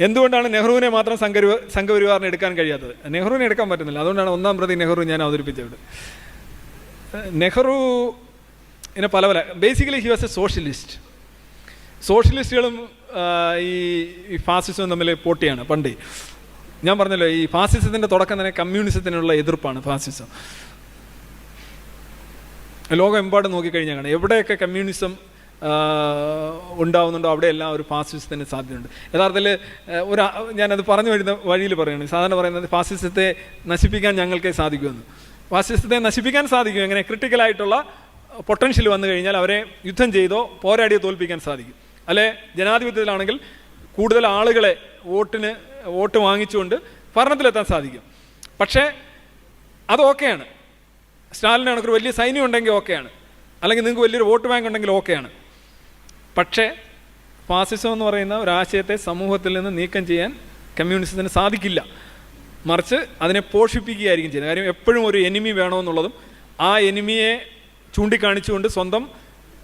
എന്തുകൊണ്ടാണ് നെഹ്റുവിനെ മാത്രം സംഘരി സംഘപരിവാറിന് എടുക്കാൻ കഴിയാത്തത്? നെഹ്റുവിനെ എടുക്കാൻ പറ്റുന്നില്ല. അതുകൊണ്ടാണ് ഒന്നാം പ്രതി നെഹ്റു ഞാൻ അവതരിപ്പിച്ചത്. നെഹ്റു ഇനെ പല പല basically he was a socialist സോഷ്യലിസ്റ്റുകളും ഈ ഫാസിസവും തമ്മിൽ പോട്ടിയാണ് പണ്ട്. ഞാൻ പറഞ്ഞല്ലോ ഈ ഫാസിസത്തിന്റെ തുടക്കം തന്നെ കമ്മ്യൂണിസത്തിനുള്ള എതിർപ്പാണ് ഫാസിസം ലോകമെമ്പാടും നോക്കിക്കഴിഞ്ഞാൽ കാണാം. എവിടെയൊക്കെ കമ്മ്യൂണിസം ഉണ്ടാവുന്നുണ്ടോ? അവിടെയെല്ലാം ഒരു ഫാസിസത്തിന് സാധ്യതയുണ്ട്. യഥാർത്ഥത്തിൽ ഒരു ഞാനത് പറഞ്ഞു വരുന്ന വഴിയിൽ പറയുന്നത് സാധാരണ പറയുന്നത് ഫാസിസത്തെ നശിപ്പിക്കാൻ ഞങ്ങൾക്കേ സാധിക്കുമെന്ന്. ഫാസിസത്തെ നശിപ്പിക്കാൻ സാധിക്കും. എങ്ങനെ ക്രിട്ടിക്കലായിട്ടുള്ള പൊട്ടൻഷ്യൽ വന്നു കഴിഞ്ഞാൽ അവരെ യുദ്ധം ചെയ്തോ പോരാടിയോ തോൽപ്പിക്കാൻ സാധിക്കും. അല്ലെ? ജനാധിപത്യത്തിലാണെങ്കിൽ കൂടുതൽ ആളുകളെ വോട്ടിന് വോട്ട് വാങ്ങിച്ചുകൊണ്ട് ഭരണത്തിലെത്താൻ സാധിക്കും. പക്ഷേ അത് ഓക്കെയാണ്. സ്റ്റാലിന് കണക്കൊരു വലിയ സൈന്യം ഉണ്ടെങ്കിൽ ഓക്കെയാണ്. അല്ലെങ്കിൽ നിങ്ങൾക്ക് വലിയൊരു വോട്ട് ബാങ്ക് ഉണ്ടെങ്കിൽ ഓക്കെയാണ്. പക്ഷേ ഫാസിസം എന്ന് പറയുന്ന ഒരു ആശയത്തെ സമൂഹത്തിൽ നിന്ന് നീക്കം ചെയ്യാൻ കമ്മ്യൂണിസത്തിന് സാധിക്കില്ല. മറിച്ച് അതിനെ പോഷിപ്പിക്കുകയായിരിക്കും ചെയ്യുന്നത്. കാര്യം എപ്പോഴും ഒരു എനിമി വേണമെന്നുള്ളതും ആ എനിമിയെ ചൂണ്ടിക്കാണിച്ചുകൊണ്ട് സ്വന്തം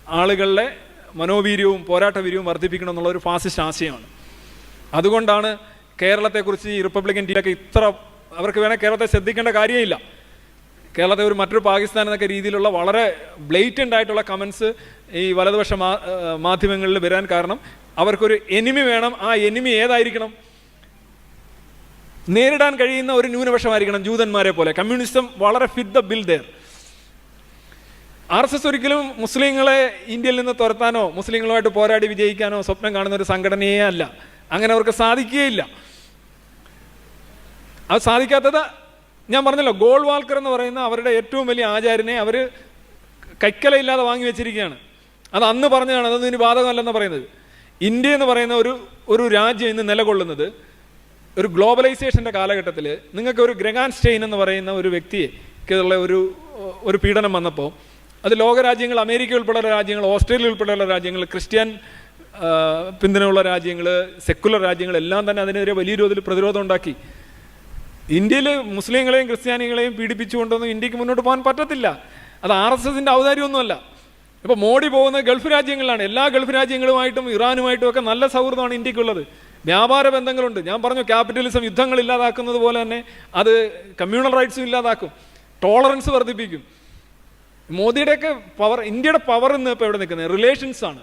ആളുകളുടെ മനോവീര്യവും പോരാട്ടവീര്യവും വർദ്ധിപ്പിക്കണം എന്നുള്ള ഒരു ഫാസിസ്റ്റ് ആശയമാണ്. അതുകൊണ്ടാണ് കേരളത്തെക്കുറിച്ച് ഈ റിപ്പബ്ലിക്കൻ ടീമൊക്കെ ഇത്ര അവർക്ക് വേണേൽ കേരളത്തെ ശ്രദ്ധിക്കേണ്ട കാര്യമില്ല. കേരളത്തെ ഒരു മറ്റൊരു പാകിസ്ഥാൻ എന്നൊക്കെ രീതിയിലുള്ള വളരെ ബ്ലേറ്റന്റ് ആയിട്ടുള്ള കമൻസ് ഈ വലതുപക്ഷ മാധ്യമങ്ങളിൽ വരാൻ കാരണം അവർക്കൊരു എനിമി വേണം. ആ എനിമി ഏതായിരിക്കണം? നേരിടാൻ കഴിയുന്ന ഒരു ന്യൂനപക്ഷമായിരിക്കണം ജൂതന്മാരെ പോലെ. കമ്മ്യൂണിസം വളരെ fit the bill there R S S ഒരിക്കലും മുസ്ലിങ്ങളെ ഇന്ത്യയിൽ നിന്ന് തുരത്താനോ മുസ്ലിങ്ങളുമായിട്ട് പോരാടി വിജയിക്കാനോ സ്വപ്നം കാണുന്ന ഒരു സംഘടനയേ അല്ല. അങ്ങനെ അവർക്ക് സാധിക്കുകയില്ല. അത് സാധിക്കാത്തത് ഞാൻ പറഞ്ഞല്ലോ ഗോൾ ഗോൾവാൾക്കർ എന്ന് പറയുന്ന അവരുടെ ഏറ്റവും വലിയ ആചാര്യനെ അവർ കൈക്കലയില്ലാതെ വാങ്ങി വെച്ചിരിക്കുകയാണ്. അത് അന്ന് പറഞ്ഞതാണ് അതൊന്നും ഇനി ബാധകമല്ലെന്ന് പറയുന്നത്. ഇന്ത്യ എന്ന് പറയുന്ന ഒരു ഒരു രാജ്യം ഇന്ന് നിലകൊള്ളുന്നത് ഒരു ഗ്ലോബലൈസേഷന്റെ കാലഘട്ടത്തിൽ നിങ്ങൾക്ക് ഒരു ഗ്രഗാൻ സ്റ്റെയിൻ എന്ന് പറയുന്ന ഒരു വ്യക്തിക്കുള്ള ഒരു ഒരു പീഡനം വന്നപ്പോൾ അത് ലോകരാജ്യങ്ങൾ അമേരിക്ക ഉൾപ്പെടെയുള്ള രാജ്യങ്ങൾ ഓസ്ട്രേലിയ ഉൾപ്പെടെയുള്ള രാജ്യങ്ങൾ ക്രിസ്ത്യൻ പിന്തുണയുള്ള രാജ്യങ്ങൾ സെക്കുലർ രാജ്യങ്ങൾ എല്ലാം തന്നെ അതിനെതിരെ വലിയ തോതിൽ പ്രതിരോധം ഉണ്ടാക്കി. ഇന്ത്യയിൽ മുസ്ലിങ്ങളെയും ക്രിസ്ത്യാനികളെയും പീഡിപ്പിച്ചുകൊണ്ടൊന്നും ഇന്ത്യയ്ക്ക് മുന്നോട്ട് പോകാൻ പറ്റത്തില്ല. അത് ആർ എസ് എസിന്റെ ഔദാര്യമൊന്നുമല്ല. ഇപ്പോൾ മോഡി പോകുന്ന ഗൾഫ് രാജ്യങ്ങളിലാണ്. എല്ലാ ഗൾഫ് രാജ്യങ്ങളുമായിട്ടും ഇറാനുമായിട്ടും ഒക്കെ നല്ല സൗഹൃദമാണ് ഇന്ത്യക്കുള്ളത്. വ്യാപാര ബന്ധങ്ങളുണ്ട്. ഞാൻ പറഞ്ഞു ക്യാപിറ്റലിസം യുദ്ധങ്ങൾ ഇല്ലാതാക്കുന്നത് പോലെ തന്നെ അത് കമ്മ്യൂണൽ റൈറ്റ്സും ഇല്ലാതാക്കും. ടോളറൻസ് വർദ്ധിപ്പിക്കും. മോദിയുടെയൊക്കെ പവർ ഇന്ത്യയുടെ പവർ ഇന്ന് ഇപ്പോൾ എവിടെ നിൽക്കുന്നത്? റിലേഷൻസ് ആണ്.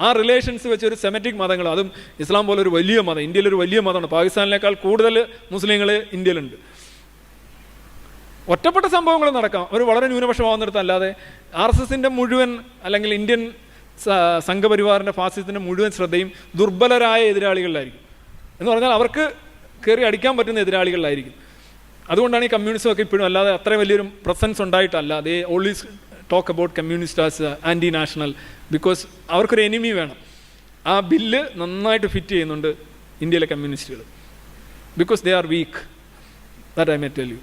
ആ റിലേഷൻസ് വെച്ച് ഒരു സെമറ്റിക് മതങ്ങൾ അതും ഇസ്ലാം പോലെ ഒരു വലിയ മതം ഇന്ത്യയിൽ ഒരു വലിയ മതമാണ്. പാകിസ്ഥാനിലേക്കാൾ കൂടുതൽ മുസ്ലിങ്ങൾ ഇന്ത്യയിലുണ്ട്. ഒറ്റപ്പെട്ട സംഭവങ്ങൾ നടക്കാം. ഒരു വളരെ ന്യൂനപക്ഷമാവുന്നിടത്ത് അല്ലാതെ ആർ എസ് എസിന്റെ മുഴുവൻ അല്ലെങ്കിൽ ഇന്ത്യൻ സംഘപരിവാറിന്റെ ഫാസിസത്തിന്റെ മുഴുവൻ ശ്രദ്ധയും ദുർബലരായ എതിരാളികളിലായിരിക്കും. എന്ന് പറഞ്ഞാൽ അവർക്ക് കയറി അടിക്കാൻ പറ്റുന്ന എതിരാളികളിലായിരിക്കും. അതുകൊണ്ടാണ് ഈ കമ്മ്യൂണിസം ഒക്കെ ഇപ്പോഴും അല്ലാതെ അത്ര വലിയൊരു പ്രസൻസ് ഉണ്ടായിട്ടല്ല. They always talk about communist as anti national because അവർക്കൊരു എനിമി വേണം. ആ ബില്ല് നന്നായിട്ട് ഫിറ്റ് ചെയ്യുന്നുണ്ട് ഇന്ത്യയിലെ കമ്മ്യൂണിസ്റ്റുകൾ because they are weak that I may tell you